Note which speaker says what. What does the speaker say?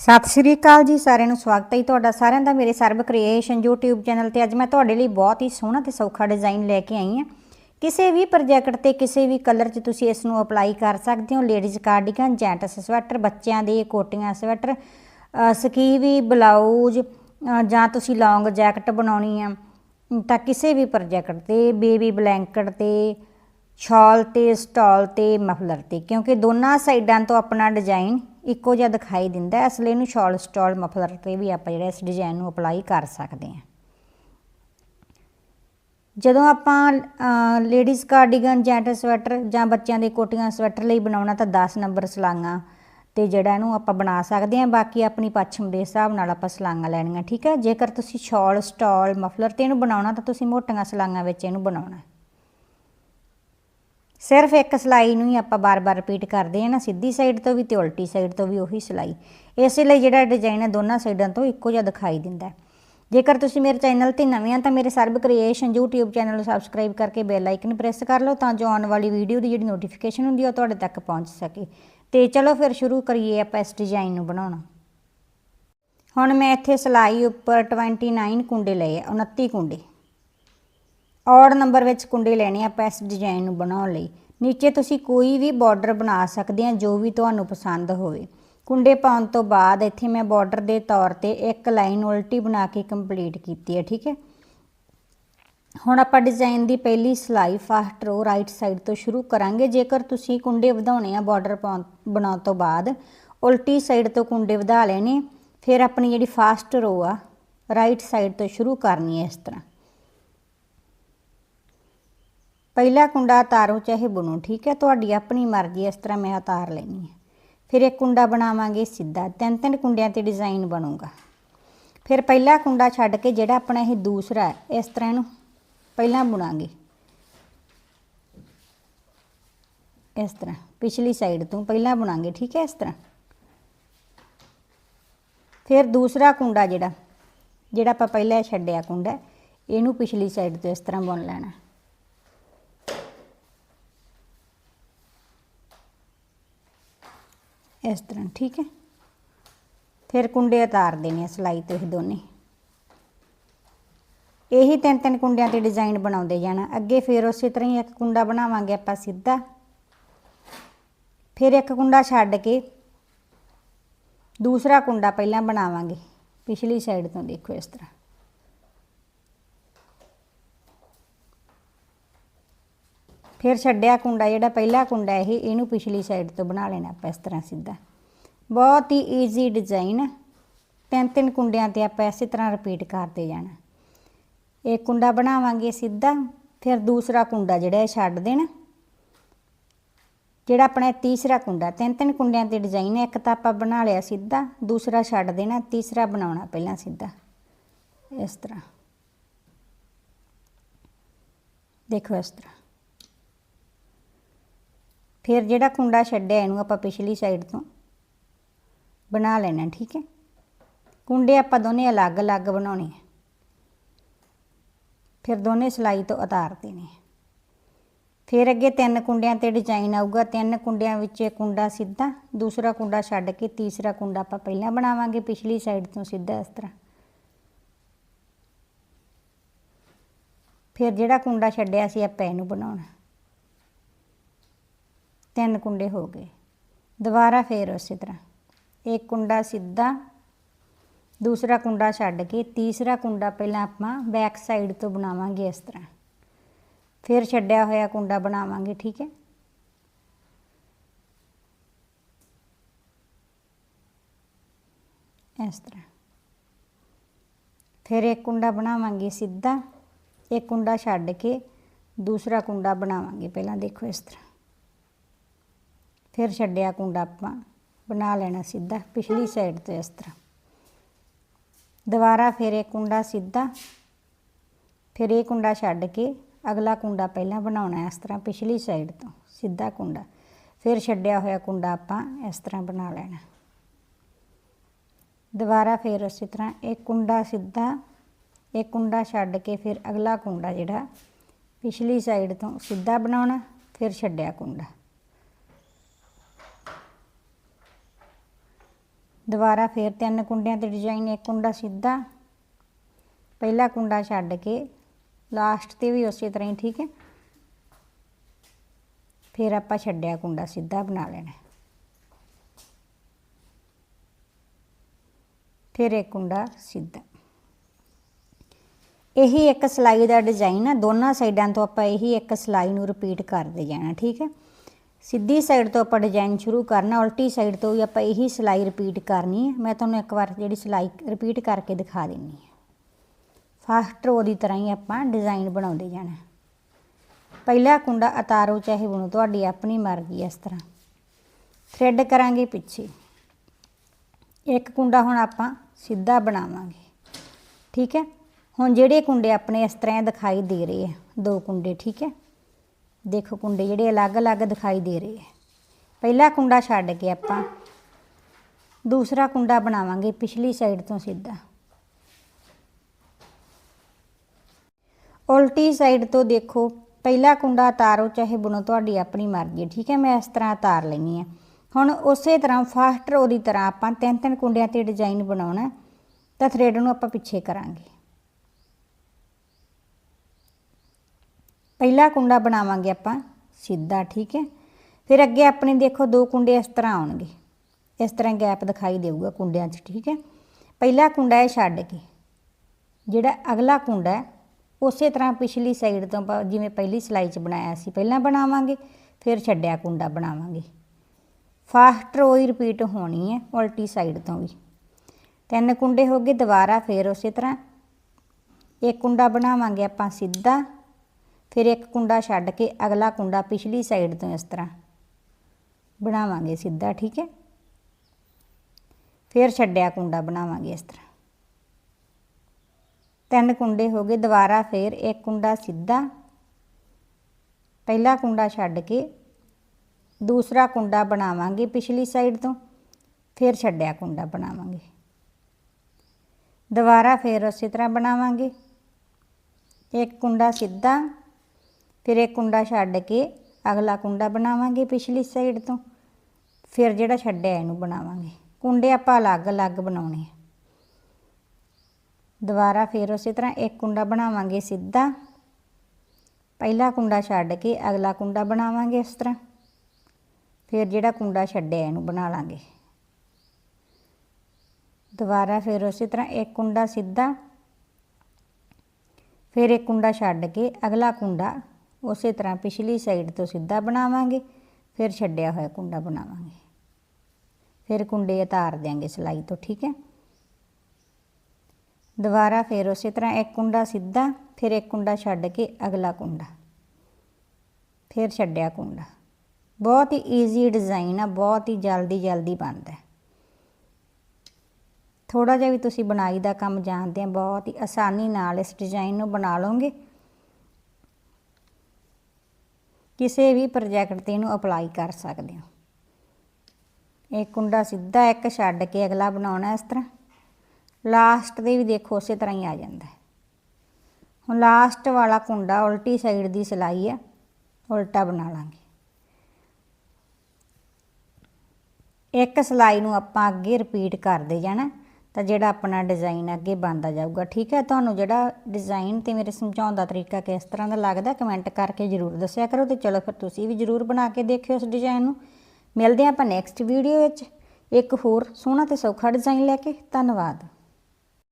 Speaker 1: ਸਤਿ ਸ਼੍ਰੀ ਅਕਾਲ ਜੀ, ਸਾਰਿਆਂ ਨੂੰ ਸਵਾਗਤ ਹੈ ਜੀ ਤੁਹਾਡਾ ਸਾਰਿਆਂ ਦਾ ਮੇਰੇ ਸਰਬ ਕ੍ਰੀਏਸ਼ਨ YouTube ਚੈਨਲ ਤੇ। ਅੱਜ ਮੈਂ ਤੁਹਾਡੇ ਲਈ ਬਹੁਤ ਹੀ ਸੋਹਣਾ ਤੇ ਸੌਖਾ ਡਿਜ਼ਾਈਨ ਲੈ ਕੇ ਆਈ ਹਾਂ। ਕਿਸੇ ਵੀ ਪ੍ਰੋਜੈਕਟ ਤੇ, ਕਿਸੇ ਵੀ ਕਲਰ 'ਚ ਤੁਸੀਂ ਇਸ ਨੂੰ ਅਪਲਾਈ ਕਰ ਸਕਦੇ ਹੋ। ਲੇਡੀਜ਼ ਕਾਰਡੀਗਨ ਜੈਂਟਸ ਸਵੈਟਰ ਬੱਚਿਆਂ ਦੇ ਕੋਟੀਆਂ ਸਵੈਟਰ ਸਕੀਵੀ ਬਲਾਊਜ਼ ਜਾਂ ਤੁਸੀਂ ਲੌਂਗ ਜੈਕਟ ਬਣਾਉਣੀ ਆ, ਤਾਂ ਕਿਸੇ ਵੀ ਪ੍ਰੋਜੈਕਟ ਤੇ ਬੇਬੀ ਬਲੈਂਕਟ ਤੇ ਸ਼ਾਲ ਤੇ ਸਟਾਲ ਤੇ ਮਫਲਰ ਤੇ, ਕਿਉਂਕਿ ਦੋਨਾਂ ਸਾਈਡਾਂ ਤੋਂ ਆਪਣਾ ਡਿਜ਼ਾਈਨ ਇੱਕੋ ਜਿਹਾ ਦਿਖਾਈ ਦਿੰਦਾ ਇਸ ਲਈ ਇਹਨੂੰ ਸ਼ਾਲ ਸਟਾਲ ਮਫਲਰ ਤੇ ਵੀ ਆਪਾਂ ਜਿਹੜਾ ਇਸ ਡਿਜ਼ਾਈਨ ਨੂੰ ਅਪਲਾਈ ਕਰ ਸਕਦੇ ਹਾਂ। ਜਦੋਂ ਆਪਾਂ ਲੇਡੀਜ਼ ਕਾਰਡੀਗਨ ਜੈਂਟ ਸਵੈਟਰ ਜਾਂ ਬੱਚਿਆਂ ਦੇ ਕੋਟੀਆਂ ਸਵੈਟਰ ਲਈ ਬਣਾਉਣਾ ਤਾਂ 10 ਨੰਬਰ ਸਲਾਂਗਾ ਤੇ ਜਿਹੜਾ ਇਹਨੂੰ ਆਪਾਂ ਬਣਾ ਸਕਦੇ ਹਾਂ। ਬਾਕੀ ਆਪਣੀ ਪੱਛਮ ਦੇ ਹਿਸਾਬ ਨਾਲ ਆਪਾਂ ਸਲਾਂਗਾ ਲੈਣੀਆਂ, ਠੀਕ ਹੈ? ਜੇਕਰ ਤੁਸੀਂ ਸ਼ਾਲ ਸਟਾਲ ਮਫਲਰ ਤੇ ਇਹਨੂੰ ਬਣਾਉਣਾ ਤਾਂ ਤੁਸੀਂ ਮੋਟੀਆਂ ਸਲਾਂਗਾ ਵਿੱਚ ਇਹਨੂੰ ਬਣਾਉਣਾ ਸਿਰਫ ਇੱਕ ਸਲਾਈ ਨੂੰ ਹੀ ਆਪਾਂ ਬਾਰ-ਬਾਰ ਰਿਪੀਟ ਕਰਦੇ ਹਾਂ ਨਾ, ਸਿੱਧੀ ਸਾਈਡ ਤੋਂ ਵੀ ਤੇ ਉਲਟੀ ਸਾਈਡ ਤੋਂ ਵੀ ਉਹੀ ਸਲਾਈ। ਇਸੇ ਲਈ ਜਿਹੜਾ ਡਿਜ਼ਾਈਨ ਹੈ, ਦੋਨਾਂ ਸਾਈਡਾਂ ਤੋਂ ਇੱਕੋ ਜਿਹਾ ਦਿਖਾਈ ਦਿੰਦਾ ਜੇਕਰ ਤੁਸੀਂ ਮੇਰੇ ਚੈਨਲ ਤੇ ਨਵੇਂ ਆ, ਤਾਂ ਮੇਰੇ ਸਰਬ ਕ੍ਰੀਏਸ਼ਨ YouTube ਚੈਨਲ ਨੂੰ ਸਬਸਕ੍ਰਾਈਬ ਕਰਕੇ ਬੈਲ ਆਈਕਨ ਪ੍ਰੈਸ ਕਰ ਲਓ, ਤਾਂ ਜੋ ਆਉਣ ਵਾਲੀ ਵੀਡੀਓ ਦੀ ਜਿਹੜੀ ਨੋਟੀਫਿਕੇਸ਼ਨ ਹੁੰਦੀ ਹੈ ਉਹ ਤੁਹਾਡੇ ਤੱਕ ਪਹੁੰਚ ਸਕੇ। ਤੇ ਚਲੋ ਫਿਰ ਸ਼ੁਰੂ ਕਰੀਏ ਆਪਾਂ ਇਸ ਡਿਜ਼ਾਈਨ ਨੂੰ ਬਣਾਉਣਾ। ਹੁਣ ਮੈਂ ਇੱਥੇ ਸਲਾਈ ਉੱਪਰ 29 ਕੁੰਡੇ ਲਏ ਆ 29 ਕੁੰਡੇ। ਔੜ ਨੰਬਰ ਵਿੱਚ ਕੁੰਡੇ ਲੈਣੇ ਆਪਾਂ ਇਸ ਡਿਜ਼ਾਈਨ ਨੂੰ ਬਣਾਉਣ ਲਈ। ਨੀਚੇ ਤੁਸੀਂ ਕੋਈ ਵੀ ਬਾਰਡਰ ਬਣਾ ਸਕਦੇ ਆ, ਜੋ ਵੀ ਤੁਹਾਨੂੰ ਪਸੰਦ ਹੋਵੇ। ਕੁੰਡੇ ਪਾਉਣ ਤੋਂ ਬਾਅਦ ਇੱਥੇ ਮੈਂ ਬਾਰਡਰ ਦੇ ਤੌਰ ਤੇ ਇੱਕ ਲਾਈਨ ਉਲਟੀ ਬਣਾ ਕੇ ਕੰਪਲੀਟ ਕੀਤੀ ਹੈ ਠੀਕ ਹੈ? ਹੁਣ ਆਪਾਂ ਡਿਜ਼ਾਈਨ ਦੀ ਪਹਿਲੀ ਸਲਾਈ ਫਾਸਟ ਰੋ ਰਾਈਟ ਸਾਈਡ ਤੋਂ ਸ਼ੁਰੂ ਕਰਾਂਗੇ। ਜੇਕਰ ਤੁਸੀਂ ਕੁੰਡੇ ਵਧਾਉਣੇ ਆ ਬਾਰਡਰ ਬਣਾਉਣ ਤੋਂ ਬਾਅਦ, ਉਲਟੀ ਸਾਈਡ ਤੋਂ ਕੁੰਡੇ ਵਧਾ ਲੈਣੇ। ਫਿਰ ਆਪਣੀ ਜਿਹੜੀ ਫਾਸਟ ਰੋ ਆ ਰਾਈਟ ਸਾਈਡ ਤੋਂ ਸ਼ੁਰੂ ਕਰਨੀ ਹੈ ਇਸ ਤਰ੍ਹਾਂ। ਪਹਿਲਾ ਕੁੰਡਾ ਉਤਾਰੋ ਚਾਹੇ ਬੁਣੋ, ਠੀਕ ਹੈ? ਤੁਹਾਡੀ ਆਪਣੀ ਮਰਜ਼ੀ, ਇਸ ਤਰ੍ਹਾਂ ਮੈਂ ਉਤਾਰ ਲੈਣੀ ਹੈ। ਫਿਰ ਇੱਕ ਕੁੰਡਾ ਬਣਾਵਾਂਗੇ ਸਿੱਧਾ, ਤਿੰਨ ਤਿੰਨ ਕੁੰਡਿਆਂ ਤੇ ਡਿਜ਼ਾਈਨ ਬਣੂਗਾ। ਫਿਰ ਪਹਿਲਾ ਕੁੰਡਾ ਛੱਡ ਕੇ ਜਿਹੜਾ ਆਪਣਾ ਇਹ ਦੂਸਰਾ ਇਸ ਤਰ੍ਹਾਂ ਇਹਨੂੰ ਪਹਿਲਾਂ ਬੁਣਾਂਗੇ। ਇਸ ਤਰ੍ਹਾਂ, ਪਿਛਲੀ ਸਾਈਡ ਤੋਂ ਪਹਿਲਾਂ ਬੁਣਾਂਗੇ, ਠੀਕ ਹੈ? ਇਸ ਤਰ੍ਹਾਂ। ਫਿਰ ਦੂਸਰਾ ਕੁੰਡਾ ਜਿਹੜਾ ਜਿਹੜਾ ਆਪਾਂ ਪਹਿਲਾਂ ਛੱਡਿਆ ਕੁੰਡਾ, ਇਹਨੂੰ ਪਿਛਲੀ ਸਾਈਡ ਤੋਂ ਇਸ ਤਰ੍ਹਾਂ ਬੁਣ ਲੈਣਾ। ਇਸ ਤਰ੍ਹਾਂ, ਠੀਕ ਹੈ? ਫਿਰ ਕੁੰਡੇ ਉਤਾਰ ਦੇਣੇ ਆ, ਸਲਾਈ ਤੋਂ ਇਹ ਦੋਨੇ। ਇਹੀ ਤਿੰਨ ਤਿੰਨ ਕੁੰਡਿਆਂ ਤੇ ਡਿਜ਼ਾਈਨ ਬਣਾਉਂਦੇ ਜਾਣਾ। ਅੱਗੇ ਫਿਰ ਉਸੇ ਤਰ੍ਹਾਂ ਹੀ ਇੱਕ ਕੁੰਡਾ ਬਣਾਵਾਂਗੇ ਆਪਾਂ ਸਿੱਧਾ। ਫਿਰ ਇੱਕ ਕੁੰਡਾ ਛੱਡ ਕੇ ਦੂਸਰਾ ਕੁੰਡਾ ਪਹਿਲਾਂ ਬਣਾਵਾਂਗੇ। ਪਿਛਲੀ ਸਾਈਡ ਤੋਂ ਦੇਖੋ ਇਸ ਤਰ੍ਹਾਂ। ਫਿਰ ਛੱਡਿਆ ਕੁੰਡਾ, ਜਿਹੜਾ ਪਹਿਲਾ ਕੁੰਡਾ ਇਹ, ਇਹਨੂੰ ਪਿਛਲੀ ਸਾਈਡ ਤੋਂ ਬਣਾ ਲੈਣਾ ਆਪਾਂ ਇਸ ਤਰ੍ਹਾਂ ਸਿੱਧਾ। ਬਹੁਤ ਹੀ ਈਜ਼ੀ ਡਿਜ਼ਾਈਨ ਤਿੰਨ ਤਿੰਨ ਕੁੰਡਿਆਂ ਤੇ ਆਪਾਂ ਇਸੇ ਤਰ੍ਹਾਂ ਰਿਪੀਟ ਕਰਦੇ ਜਾਣਾ। ਇੱਕ ਕੁੰਡਾ ਬਣਾਵਾਂਗੇ ਸਿੱਧਾ, ਫਿਰ ਦੂਸਰਾ ਕੁੰਡਾ ਜਿਹੜਾ ਇਹ ਛੱਡ ਦੇਣਾ। ਜਿਹੜਾ ਆਪਣਾ ਤੀਸਰਾ ਕੁੰਡਾ, ਤਿੰਨ ਤਿੰਨ ਕੁੰਡਿਆਂ ਤੇ ਡਿਜ਼ਾਈਨ ਹੈ, ਇੱਕ ਤਾਂ ਆਪਾਂ ਬਣਾ ਲਿਆ ਸਿੱਧਾ, ਦੂਸਰਾ ਛੱਡ ਦੇਣਾ, ਤੀਸਰਾ ਬਣਾਉਣਾ ਪਹਿਲਾਂ ਸਿੱਧਾ। ਇਸ ਤਰ੍ਹਾਂ। ਦੇਖੋ ਇਸ ਤਰ੍ਹਾਂ। ਫਿਰ ਜਿਹੜਾ ਕੁੰਡਾ ਛੱਡਿਆ ਇਹਨੂੰ ਆਪਾਂ ਪਿਛਲੀ ਸਾਈਡ ਤੋਂ ਬਣਾ ਲੈਣਾ, ਠੀਕ ਹੈ? ਕੁੰਡੇ ਆਪਾਂ ਦੋਨੇ ਅਲੱਗ-ਅਲੱਗ ਬਣਾਉਣੇ ਆ। ਫਿਰ ਦੋਨੇ ਸਲਾਈ ਤੋਂ ਉਤਾਰ ਦੇਣੇ ਫਿਰ ਅੱਗੇ ਤਿੰਨ ਕੁੰਡਿਆਂ ਤੇ ਡਿਜ਼ਾਈਨ ਆਊਗਾ, ਤਿੰਨ ਕੁੰਡਿਆਂ ਵਿੱਚ ਇੱਕ ਕੁੰਡਾ ਸਿੱਧਾ, ਦੂਸਰਾ ਕੁੰਡਾ ਛੱਡ ਕੇ ਤੀਸਰਾ ਕੁੰਡਾ ਆਪਾਂ ਪਹਿਲਾਂ ਬਣਾਵਾਂਗੇ, ਪਿਛਲੀ ਸਾਈਡ ਤੋਂ ਸਿੱਧਾ ਇਸ ਤਰ੍ਹਾਂ। ਫਿਰ ਜਿਹੜਾ ਕੁੰਡਾ ਛੱਡਿਆ ਸੀ ਆਪਾਂ ਇਹਨੂੰ ਬਣਾਉਣਾ। ਤਿੰਨ ਕੁੰਡੇ ਹੋ ਗਏ। ਦੁਬਾਰਾ ਫੇਰ ਉਸੇ ਤਰ੍ਹਾਂ। ਇੱਕ ਕੁੰਡਾ ਸਿੱਧਾ, ਦੂਸਰਾ ਕੁੰਡਾ ਛੱਡ ਕੇ ਤੀਸਰਾ ਕੁੰਡਾ ਪਹਿਲਾਂ ਆਪਾਂ ਬੈਕ ਸਾਈਡ ਤੋਂ ਬਣਾਵਾਂਗੇ ਇਸ ਤਰ੍ਹਾਂ। ਫਿਰ ਛੱਡਿਆ ਹੋਇਆ ਕੁੰਡਾ ਬਣਾਵਾਂਗੇ, ਠੀਕ ਹੈ? ਇਸ ਤਰ੍ਹਾਂ। ਫਿਰ ਇੱਕ ਕੁੰਡਾ ਬਣਾਵਾਂਗੇ ਸਿੱਧਾ, ਇੱਕ ਕੁੰਡਾ ਛੱਡ ਕੇ ਦੂਸਰਾ ਕੁੰਡਾ ਬਣਾਵਾਂਗੇ। ਪਹਿਲਾਂ ਦੇਖੋ ਇਸ ਤਰ੍ਹਾਂ। ਫਿਰ ਛੱਡਿਆ ਕੁੰਡਾ ਆਪਾਂ, ਬਣਾ ਲੈਣਾ ਸਿੱਧਾ, ਪਿਛਲੀ ਸਾਈਡ ਤੋਂ ਇਸ ਤਰ੍ਹਾਂ। ਦੁਬਾਰਾ ਫਿਰ ਇਹ ਕੁੰਡਾ ਸਿੱਧਾ, ਫਿਰ ਇਹ ਕੁੰਡਾ ਛੱਡ ਕੇ ਅਗਲਾ ਕੁੰਡਾ ਪਹਿਲਾਂ ਬਣਾਉਣਾ ਇਸ ਤਰ੍ਹਾਂ ਪਿਛਲੀ ਸਾਈਡ ਤੋਂ, ਸਿੱਧਾ ਕੁੰਡਾ। ਫਿਰ ਛੱਡਿਆ ਹੋਇਆ ਕੁੰਡਾ ਆਪਾਂ ਇਸ ਤਰ੍ਹਾਂ ਬਣਾ ਲੈਣਾ। ਦੁਬਾਰਾ ਫਿਰ ਉਸੇ ਤਰ੍ਹਾਂ ਇਹ ਕੁੰਡਾ ਸਿੱਧਾ, ਇਹ ਕੁੰਡਾ ਛੱਡ ਕੇ ਫਿਰ ਅਗਲਾ ਕੁੰਡਾ ਜਿਹੜਾ ਪਿਛਲੀ ਸਾਈਡ ਤੋਂ ਸਿੱਧਾ ਬਣਾਉਣਾ, ਫਿਰ ਛੱਡਿਆ ਕੁੰਡਾ। ਦੁਬਾਰਾ ਫੇਰ ਤਿੰਨ ਕੁੰਡਿਆਂ ਤੇ ਡਿਜ਼ਾਈਨ ਇੱਕ ਕੁੰਡਾ ਸਿੱਧਾ, ਪਹਿਲਾ ਕੁੰਡਾ ਛੱਡ ਕੇ ਲਾਸਟ ਤੇ ਵੀ ਉਸੇ ਤਰ੍ਹਾਂ ਹੀ, ਠੀਕ ਹੈ? ਫਿਰ ਆਪਾਂ ਛੱਡਿਆ ਕੁੰਡਾ ਸਿੱਧਾ ਬਣਾ ਲੈਣਾ। ਫਿਰ ਇੱਕ ਕੁੰਡਾ ਸਿੱਧਾ। ਇਹੀ ਇੱਕ ਸਲਾਈ ਦਾ ਡਿਜ਼ਾਈਨ ਆ, ਦੋਨਾਂ ਸਾਈਡਾਂ ਤੋਂ ਆਪਾਂ ਇਹੀ ਇੱਕ ਸਲਾਈ ਨੂੰ ਰਿਪੀਟ ਕਰਦੇ ਜਾਣਾ, ਠੀਕ ਹੈ? ਸਿੱਧੀ ਸਾਈਡ ਤੋਂ ਆਪਾਂ ਡਿਜ਼ਾਈਨ ਸ਼ੁਰੂ ਕਰਨਾ, ਉਲਟੀ ਸਾਈਡ ਤੋਂ ਵੀ ਆਪਾਂ ਇਹੀ ਸਿਲਾਈ ਰਿਪੀਟ ਕਰਨੀ ਹੈ। ਮੈਂ ਤੁਹਾਨੂੰ ਇੱਕ ਵਾਰ ਜਿਹੜੀ ਸਿਲਾਈ ਰਿਪੀਟ ਕਰਕੇ ਦਿਖਾ ਦਿੰਨੀ ਹਾਂ। ਫਸਟ ਰੋ ਦੀ ਤਰ੍ਹਾਂ ਹੀ ਆਪਾਂ ਡਿਜ਼ਾਈਨ ਬਣਾਉਂਦੇ ਜਾਣਾ ਪਹਿਲਾ ਕੁੰਡਾ ਉਤਾਰੋ ਚਾਹੇ ਬਣੋ, ਤੁਹਾਡੀ ਆਪਣੀ ਮਰਜ਼ੀ ਇਸ ਤਰ੍ਹਾਂ। ਥ੍ਰੈਡ ਕਰਾਂਗੇ ਪਿੱਛੇ। ਇੱਕ ਕੁੰਡਾ ਹੁਣ ਆਪਾਂ ਸਿੱਧਾ ਬਣਾਵਾਂਗੇ। ਠੀਕ ਹੈ? ਹੁਣ ਜਿਹੜੇ ਕੁੰਡੇ ਆਪਣੇ ਇਸ ਤਰ੍ਹਾਂ ਦਿਖਾਈ ਦੇ ਰਹੇ ਆ ਦੋ ਕੁੰਡੇ, ਠੀਕ ਹੈ? ਦੇਖੋ ਕੁੰਡੇ ਜਿਹੜੇ ਅਲੱਗ-ਅਲੱਗ ਦਿਖਾਈ ਦੇ ਰਹੇ ਹੈ ਪਹਿਲਾ ਕੁੰਡਾ ਛੱਡ ਕੇ ਆਪਾਂ ਦੂਸਰਾ ਕੁੰਡਾ ਬਣਾਵਾਂਗੇ ਪਿਛਲੀ ਸਾਈਡ ਤੋਂ ਸਿੱਧਾ। ਉਲਟੀ ਸਾਈਡ ਤੋਂ ਦੇਖੋ, ਪਹਿਲਾ ਕੁੰਡਾ ਤਾਰੋ ਚਾਹੇ ਬੁਣੋ, ਤੁਹਾਡੀ ਆਪਣੀ ਮਰਜ਼ੀ ਠੀਕ ਹੈ? ਮੈਂ ਇਸ ਤਰ੍ਹਾਂ ਤਾਰ ਲੈਣੀ ਹੈ। ਹੁਣ ਉਸੇ ਤਰ੍ਹਾਂ ਫਾਸਟ ਰੋ ਦੀ ਤਰ੍ਹਾਂ ਆਪਾਂ ਤਿੰਨ ਤਿੰਨ ਕੁੰਡਿਆਂ ਤੇ ਡਿਜ਼ਾਈਨ ਬਣਾਉਣਾ ਤਾਂ ਥ੍ਰੈਡ ਨੂੰ ਆਪਾਂ ਪਿੱਛੇ ਕਰਾਂਗੇ। ਪਹਿਲਾ ਕੁੰਡਾ ਬਣਾਵਾਂਗੇ ਆਪਾਂ, ਸਿੱਧਾ, ਠੀਕ ਹੈ? ਫਿਰ ਅੱਗੇ ਆਪਣੇ ਦੇਖੋ ਦੋ ਕੁੰਡੇ ਇਸ ਤਰ੍ਹਾਂ ਆਉਣਗੇ। ਇਸ ਤਰ੍ਹਾਂ ਗੈਪ ਦਿਖਾਈ ਦੇਊਗਾ ਕੁੰਡਿਆਂ 'ਚ, ਠੀਕ ਹੈ? ਪਹਿਲਾ ਕੁੰਡਾ ਇਹ ਛੱਡ ਕੇ, ਜਿਹੜਾ ਅਗਲਾ ਕੁੰਡਾ ਹੈ, ਉਸੇ ਤਰ੍ਹਾਂ ਪਿਛਲੀ ਸਾਈਡ ਤੋਂ ਜਿਵੇਂ ਪਹਿਲੀ ਸਲਾਈ 'ਚ ਬਣਾਇਆ ਸੀ, ਪਹਿਲਾਂ ਬਣਾਵਾਂਗੇ, ਫਿਰ ਛੱਡਿਆ ਕੁੰਡਾ ਬਣਾਵਾਂਗੇ। ਫਾਸਟ ਰੋਈ ਰਿਪੀਟ ਹੋਣੀ ਹੈ, ਉਲਟੀ ਸਾਈਡ ਤੋਂ ਵੀ। ਤਿੰਨ ਕੁੰਡੇ ਹੋ ਗਏ, ਦੁਬਾਰਾ ਫਿਰ ਉਸੇ ਤਰ੍ਹਾਂ। ਇੱਕ ਕੁੰਡਾ ਬਣਾਵਾਂਗੇ ਆਪਾਂ ਸਿੱਧਾ ਫਿਰ ਇੱਕ ਕੁੰਡਾ ਛੱਡ ਕੇ ਅਗਲਾ ਕੁੰਡਾ ਪਿਛਲੀ ਸਾਈਡ ਤੋਂ ਇਸ ਤਰ੍ਹਾਂ ਬਣਾਵਾਂਗੇ ਸਿੱਧਾ, ਠੀਕ ਹੈ? ਫਿਰ ਛੱਡਿਆ ਕੁੰਡਾ ਬਣਾਵਾਂਗੇ ਇਸ ਤਰ੍ਹਾਂ। ਤਿੰਨ ਕੁੰਡੇ ਹੋ ਗਏ, ਦੁਬਾਰਾ ਫਿਰ ਇੱਕ ਕੁੰਡਾ ਸਿੱਧਾ, ਪਹਿਲਾ ਕੁੰਡਾ ਛੱਡ ਕੇ ਦੂਸਰਾ ਕੁੰਡਾ ਬਣਾਵਾਂਗੇ ਪਿਛਲੀ ਸਾਈਡ ਤੋਂ, ਫਿਰ ਛੱਡਿਆ ਕੁੰਡਾ ਬਣਾਵਾਂਗੇ। ਦੁਬਾਰਾ ਫਿਰ ਉਸੇ ਤਰ੍ਹਾਂ ਬਣਾਵਾਂਗੇ। ਇੱਕ ਕੁੰਡਾ ਸਿੱਧਾ ਫਿਰ ਇੱਕ ਕੁੰਡਾ ਛੱਡ ਕੇ ਅਗਲਾ ਕੁੰਡਾ ਬਣਾਵਾਂਗੇ ਪਿਛਲੀ ਸਾਈਡ ਤੋਂ। ਫਿਰ ਜਿਹੜਾ ਛੱਡਿਆ ਇਹਨੂੰ ਬਣਾਵਾਂਗੇ। ਕੁੰਡੇ ਆਪਾਂ ਅਲੱਗ-ਅਲੱਗ ਬਣਾਉਣੇ ਆ। ਦੁਬਾਰਾ ਫਿਰ ਉਸੇ ਤਰ੍ਹਾਂ ਇੱਕ ਕੁੰਡਾ ਬਣਾਵਾਂਗੇ ਸਿੱਧਾ। ਪਹਿਲਾ ਕੁੰਡਾ ਛੱਡ ਕੇ ਅਗਲਾ ਕੁੰਡਾ ਬਣਾਵਾਂਗੇ ਇਸ ਤਰ੍ਹਾਂ। ਫਿਰ ਜਿਹੜਾ ਕੁੰਡਾ ਛੱਡਿਆ ਇਹਨੂੰ ਬਣਾ ਲਾਂਗੇ। ਦੁਬਾਰਾ ਫਿਰ ਉਸੇ ਤਰ੍ਹਾਂ ਇੱਕ ਕੁੰਡਾ ਸਿੱਧਾ। ਫਿਰ ਇੱਕ ਕੁੰਡਾ ਛੱਡ ਕੇ ਅਗਲਾ ਕੁੰਡਾ ਉਸੇ ਤਰ੍ਹਾਂ ਪਿਛਲੀ ਸਾਈਡ ਤੋਂ ਸਿੱਧਾ ਬਣਾਵਾਂਗੇ, ਫਿਰ ਛੱਡਿਆ ਹੋਇਆ ਕੁੰਡਾ ਬਣਾਵਾਂਗੇ। ਫਿਰ ਕੁੰਡੇ ਉਤਾਰ ਦਿਆਂਗੇ ਸਲਾਈ ਤੋਂ, ਠੀਕ ਹੈ? ਦੁਬਾਰਾ ਫਿਰ ਉਸੇ ਤਰ੍ਹਾਂ ਇੱਕ ਕੁੰਡਾ ਸਿੱਧਾ, ਫਿਰ ਇੱਕ ਕੁੰਡਾ ਛੱਡ ਕੇ ਅਗਲਾ ਕੁੰਡਾ। ਫਿਰ ਛੱਡਿਆ ਕੁੰਡਾ। ਬਹੁਤ ਹੀ ਈਜ਼ੀ ਡਿਜ਼ਾਈਨ ਆ, ਬਹੁਤ ਹੀ ਜਲਦੀ ਜਲਦੀ ਬਣਦਾ ਹੈ। ਥੋੜਾ ਜਿਹਾ ਵੀ ਤੁਸੀਂ ਬਣਾਈ ਦਾ ਕੰਮ ਜਾਣਦੇ ਆ, ਬਹੁਤ ਹੀ ਆਸਾਨੀ ਨਾਲ ਇਸ ਡਿਜ਼ਾਈਨ ਨੂੰ ਬਣਾ ਲਓਗੇ। ਕਿਸੇ ਵੀ ਪ੍ਰੋਜੈਕਟ ਤੇ ਇਹਨੂੰ ਅਪਲਾਈ ਕਰ ਸਕਦੇ ਹੋ। ਇਹ ਕੁੰਡਾ ਸਿੱਧਾ ਇੱਕ ਛੱਡ ਕੇ ਅਗਲਾ ਬਣਾਉਣਾ ਇਸ ਤਰ੍ਹਾਂ। ਲਾਸਟ ਦੇ ਵੀ ਦੇਖੋ ਉਸੇ ਤਰ੍ਹਾਂ ਹੀ ਆ ਜਾਂਦਾ ਹੈ। ਹੁਣ ਲਾਸਟ ਵਾਲਾ ਕੁੰਡਾ ਉਲਟੀ ਸਾਈਡ ਦੀ ਸਿਲਾਈ ਆ, ਉਲਟਾ ਬਣਾ ਲਾਂਗੇ। ਇੱਕ ਸਿਲਾਈ ਨੂੰ ਆਪਾਂ ਅੱਗੇ ਰਿਪੀਟ ਕਰਦੇ ਜਾਣਾ। ਤਾਂ ਜਿਹੜਾ ਆਪਣਾ ਡਿਜ਼ਾਈਨ ਅੱਗੇ ਬਣਦਾ ਜਾਊਗਾ। ਠੀਕ ਹੈ, ਤੁਹਾਨੂੰ ਜਿਹੜਾ ਡਿਜ਼ਾਈਨ ਤੇ ਮੇਰੇ ਸਮਝਾਉਣ ਦਾ ਤਰੀਕਾ ਕਿਸ ਤਰ੍ਹਾਂ ਦਾ ਲੱਗਦਾ ਕਮੈਂਟ ਕਰਕੇ ਜਰੂਰ ਦੱਸਿਆ ਕਰੋ ਤੇ ਚਲੋ ਫਿਰ ਤੁਸੀਂ ਵੀ ਜਰੂਰ ਬਣਾ ਕੇ ਦੇਖਿਓ ਇਸ ਡਿਜ਼ਾਈਨ ਨੂੰ। ਮਿਲਦੇ ਹਾਂ ਆਪਾਂ ਨੈਕਸਟ ਵੀਡੀਓ ਵਿੱਚ। ਇੱਕ ਹੋਰ ਸੋਹਣਾ ਤੇ ਸੌਖਾ ਡਿਜ਼ਾਈਨ ਲੈ ਕੇ। ਧੰਨਵਾਦ।